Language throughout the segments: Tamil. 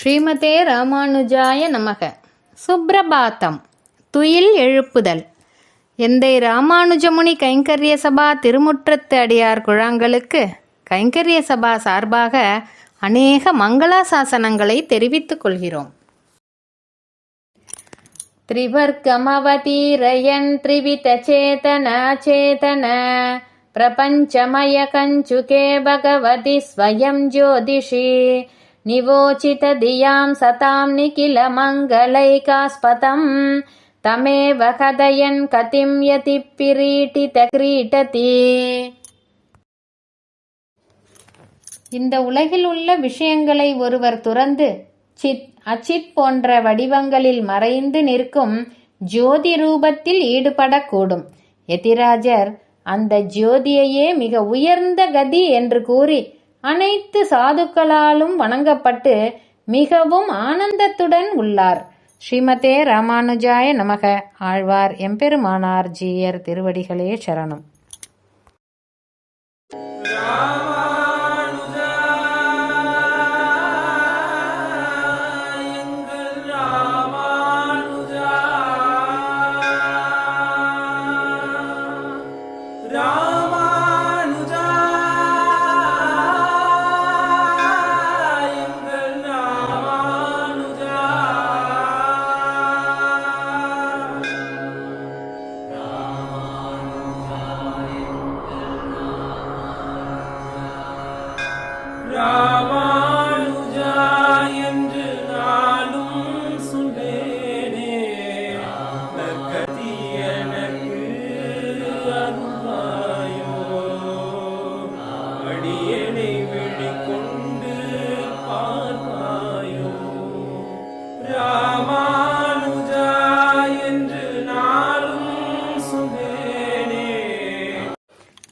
ஸ்ரீமதே ராமானுஜாய நமக. சுப்பிரபாத்தம் துயில் எழுப்புதல். எந்தை ராமானுஜமுனி கைங்கரிய சபா திருமுற்றத்து அடியார் குழாங்களுக்கு கைங்கரிய சபா சார்பாக அநேக மங்களாசாசனங்களை தெரிவித்துக் கொள்கிறோம். திரிவர்க்கமவதீரயன் திரிவித சேதனா சேதன பிரபஞ்சமய கஞ்சுகே பகவதி ஸ்வயம் ஜோதிஷி. निवोचितधियां सतां निखिलमङ्गलैकास्पतम्। तमेव कथयन् कतिं यति पिरीटितक्रीटति இந்த உலகில் உள்ள விஷயங்களை ஒருவர் துறந்து சித் அச்சித் போன்ற வடிவங்களில் மறைந்து நிற்கும் ஜோதி ரூபத்தில் ஈடுபடக்கூடும். எதிராஜர் அந்த ஜோதியையே மிக உயர்ந்த கதி என்று கூறி அனைத்து சாதுக்களாலும் வணங்கப்பட்டு மிகவும் ஆனந்தத்துடன் உள்ளார். ஸ்ரீமதே ராமானுஜாய நமக. ஆழ்வார் எம்பெருமானார் ஜீயர் திருவடிகளே சரணம்.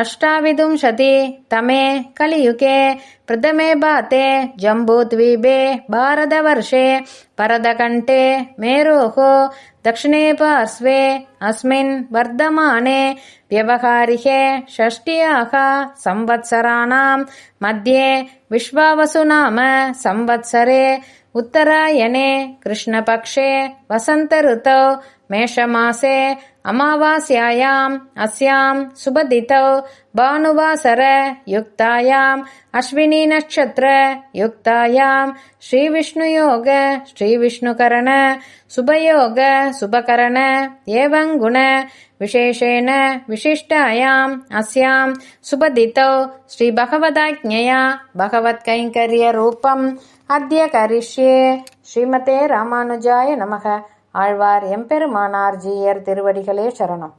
अष्टाविंशति तमे कलियुगे प्रथमे भाते जम्बूद्वीपे भारतवर्षे परदकण्ठे मेरोः दक्षिणे पार्श्वे अस्मिन् वर्धमाने व्यवहारिके षष्ट्याः संवत्सराणां मध्ये विश्वावसुनाम संवत्सरे उत्तरायणे कृष्णपक्षे वसन्तऋतौ मेषमासे अमावास्यायाम् अस्यां सुबदितौ भानुवासर युक्तायाम् अश्विनीनक्षत्र युक्तायां श्रीविष्णुयोग श्रीविष्णुकरण शुभयोग शुभकरण एवं गुण विशेषेण विशिष्टायाम् अस्यां सुबदितौ श्रीभगवदाज्ञया भगवत्कैङ्कर्यरूपम् अद्य करिष्ये ஸ்ரீமதே ராமானுஜாய நமக ஆழ்வார் எம்பெருமானார் ஜீயர் திருவடிகளே சரணம்